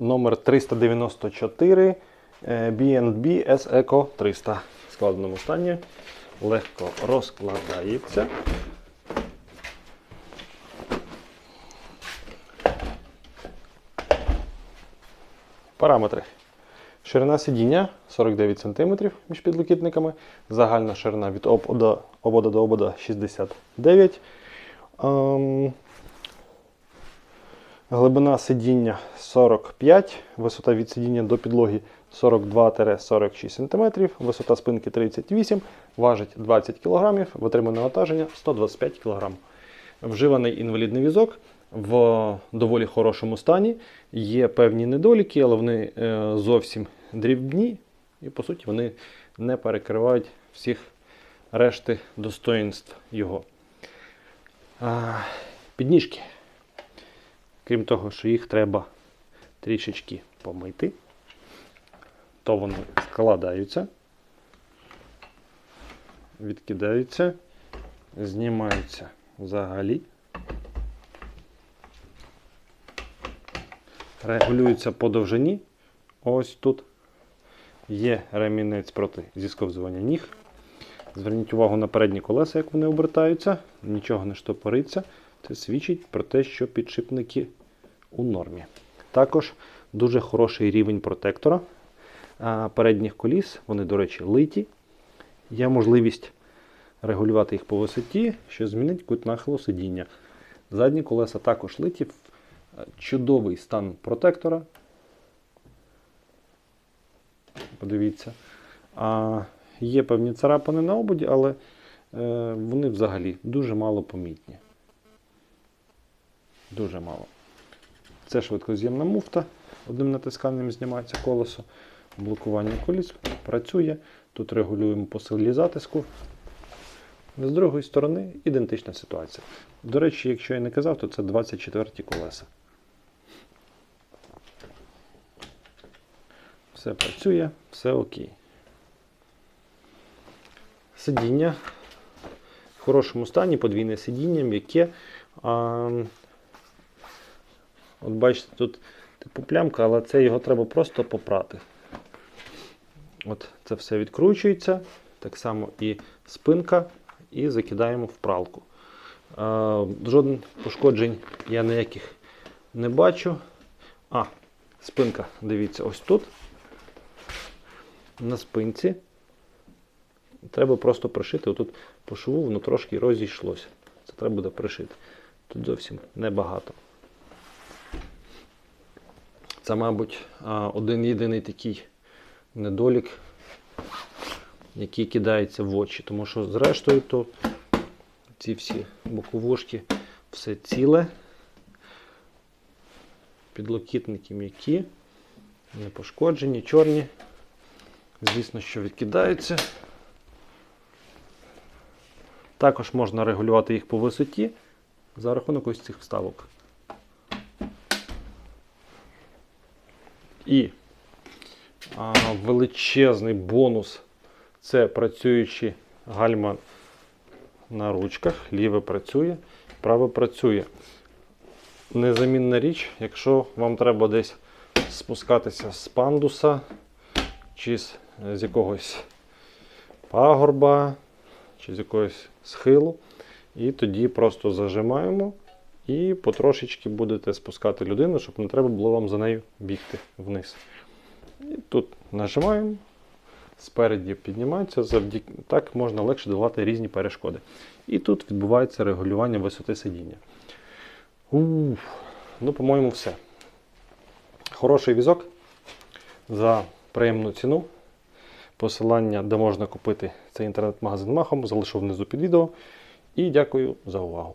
номер 394 е, B&B S Eco 300 в складеному стані. Легко розкладається. Параметри. Ширина сидіння 49 см між підлокітниками. Загальна ширина від обода, до обода 69 Ем, Глибина сидіння 45, висота від сидіння до підлоги 42-46 см, висота спинки 38, важить 20 кг, витримане навантаження 125 кг. Вживаний інвалідний візок в доволі хорошому стані. Є певні недоліки, але вони е, зовсім дрібні, і по суті вони не перекривають всіх решти достоїнств його. Підніжки. Крім того, що їх треба трішечки помити, то вони складаються, відкидаються, знімаються взагалі, регулюються по довжині. Ось тут є ремінець проти зісковзування ніг. Зверніть увагу на передні колеса, як вони обертаються, нічого не штопориться. Це свідчить про те, що підшипники у нормі. Також дуже хороший рівень протектора передніх коліс. Вони, до речі, литі. Є можливість регулювати їх по висоті, що змінить кут нахилу сидіння. Задні колеса також литі. Чудовий стан протектора. Подивіться. А, Є певні царапини на ободі, але е, вони взагалі дуже мало помітні. Дуже мало. Це швидкоз'ємна муфта. Одним натисканням знімається колесо. Блокування коліс працює. Тут регулюємо по силі затиску. З другої сторони ідентична ситуація. До речі, якщо я не казав, то це 24-ті колеса. Все працює, все окей. Сидіння в хорошому стані, подвійне сидіння, м'яке. От бачите, тут типу плямка, але це його треба просто попрати. От Це все відкручується. Так само і спинка, і закидаємо в пралку. А, Жодних пошкоджень я ніяких не бачу. А, спинка, дивіться, ось тут. На спинці. Треба просто пришити. Отут по шву воно трошки розійшлося. Це треба буде пришити. Тут зовсім небагато. Це, мабуть, один єдиний такий недолік, який кидається в очі. Тому що, зрештою, то ці всі боковушки все ціле. Підлокітники м'які, не пошкоджені, чорні. Звісно, що відкидаються. Також можна регулювати їх по висоті за рахунок ось цих вставок. І а, величезний бонус це працюючі гальма на ручках. Ліве працює, праве працює. Незамінна річ, якщо вам треба десь спускатися з пандуса чи з, з якогось пагорба, чи з якогось схилу. І тоді просто зажимаємо і потрошечки будете спускати людину, щоб не треба було вам за нею бігти вниз. І тут нажимаємо, спереді піднімається, завдяки так можна легше долати різні перешкоди. І тут відбувається регулювання висоти сидіння. Уф, ну, по-моєму, все. Хороший візок за приємну ціну. Посилання, де можна купити цей інтернет-магазин махом, залишу внизу під відео. І дякую за увагу.